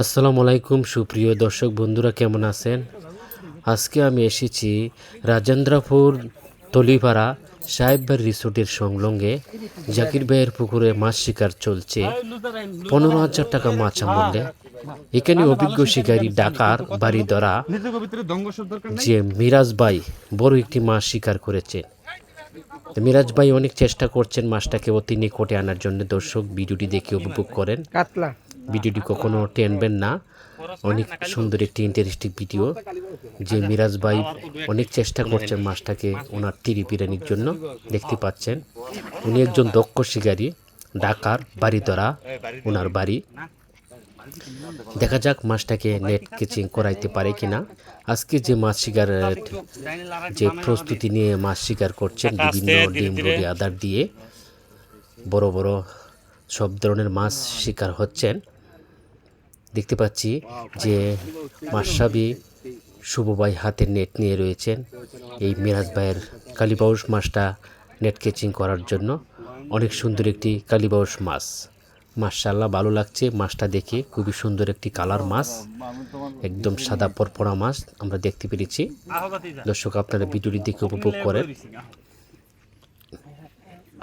আসসালামু আলাইকুম, সুপ্রিয় দর্শক বন্ধুরা, কেমন আছেন? আজকে আমি এসেছি রাজেন্দ্রপুর তলিপাড়া সাহেববার রিসোর্টের সংলগ্নে। জাকির ভাইয়ের পুকুরে মাছ শিকার চলছে। পনেরো হাজার টাকা মাছ মূল্যে এখানে অভিজ্ঞ শিকারী ডাকার বাড়ি ধরা যে মিরাজ ভাই বড় একটি মাছ শিকার করেছেন মিরাজ ভাই অনেক চেষ্টা করছেন মাছটাকে অতি নিকটে আনার জন্য। দর্শক, ভিডিওটি দেখে উপভোগ করেন। কাতলা। ভিডিওটি কখনো টেনবেন না। অনেক সুন্দর একটি ইন্টারেস্টিং ভিডিও যে মিরাজ ভাই অনেক চেষ্টা করছেন মাছটাকে ওনার তিরি পিরানির জন্য। দেখতে পাচ্ছেন, উনি একজন দক্ষ শিকারী ঢাকার বাড়িদরা ওনার বাড়ি। দেখা যাক মাছটাকে নেট কেচিং করাইতে পারে কিনা। আজকে যে মাছ শিকার, যে প্রস্তুতি নিয়ে মাছ শিকার করছেন বিভিন্ন ডিম রুটি, আদার দিয়ে, বড় বড় সব ধরনের মাছ শিকার হচ্ছেন। দেখতে পাচ্ছি যে মাসাবি শুভ ভাই হাতে নেট নিয়ে রয়েছেন। এই মিরাজ ভাইয়ের কালীবাউস মাছটা নেট কেচিং করার জন্য। অনেক সুন্দর একটি কালীবাউস মাছ। মার্শাল্লাহ ভালো লাগছে মাছটা দেখে। খুবই সুন্দর একটি কালার মাছ। একদম সাদা পরপরা মাছ আমরা দেখতে পেরেছি। দর্শক, আপনারা ভিডিওটি দেখে উপভোগ করেন।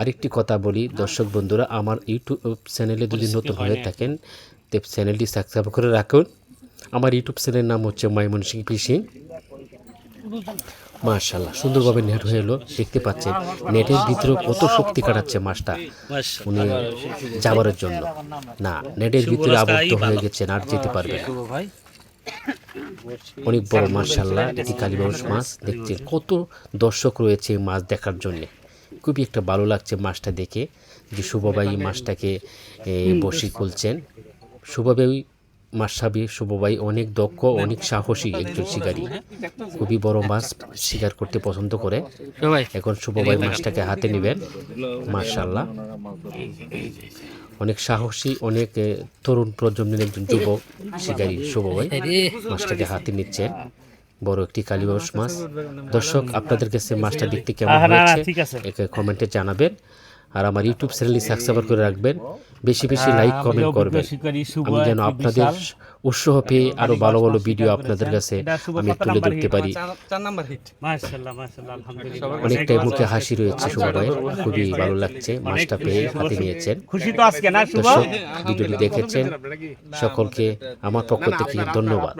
আরেকটি কথা বলি, দর্শক বন্ধুরা, আমার ইউটিউব চ্যানেলে যদি নতুন হয়ে থাকেন তো চ্যানেলটি সাবস্ক্রাইব করে রাখুন। আমার ইউটিউব চ্যানেলের নাম হচ্ছে মাইমন সিং ফিশিং মার্শাল্লাহ সুন্দরভাবে নেট হয়ে এলো দেখতে পাচ্ছেন নেটের ভিতরে কত শক্তি কাটাচ্ছে মাছটা। উনি যাবারের জন্য। না নেটের ভিতরে আবদ্ধ হয়ে গেছেন আর যেতে পারবে না। অনেক বড় মার্শাল্লাহ এটি কালীবাউস মাছ। দেখছেন কত দর্শক রয়েছে এই মাছ দেখার জন্যে। খুবই একটা ভালো লাগছে মাছটা দেখে যে শুভবাই মাছটাকে বসি খুলছেন। শুভবাই মাসাবি শুভবাই অনেক দক্ষ অনেক সাহসী একজন শিকারী। খুবই বড় মাছ শিকার করতে পছন্দ করে। এখন শুভবাই মাছটাকে হাতে নেবেন। মার্শাল্লাহ অনেক সাহসী অনেক তরুণ প্রজন্মের একজন যুবক শিকারী শুভবাই। মাছটাকে হাতে নিচ্ছেন বড় একটি কালীবাউস মাছ। দর্শক আপনাদের কাছে মাছটা দেখতে কেমন হয়েছে? একে কমেন্টে জানাবেন। আর আমার ইউটিউব চ্যানেলটি সাবস্ক্রাইব করে রাখবেন। বেশি বেশি লাইক কমেন্ট করবেন। আমি যেন আপনাদের উৎসাহ পেয়ে আরও ভালো ভালো ভিডিও আপনাদের কাছে আমি তুলে ধরতে পারি। অনেকটাই মুখে হাসি রয়েছে ভাইয়ের খুবই ভালো লাগছে। মাছটা পেয়ে হাতে নিয়েছেন। খুশি তো আজকে না শুভ? দর্শক ভিডিওটি দেখেছেন। সকলকে আমার পক্ষ থেকে ধন্যবাদ।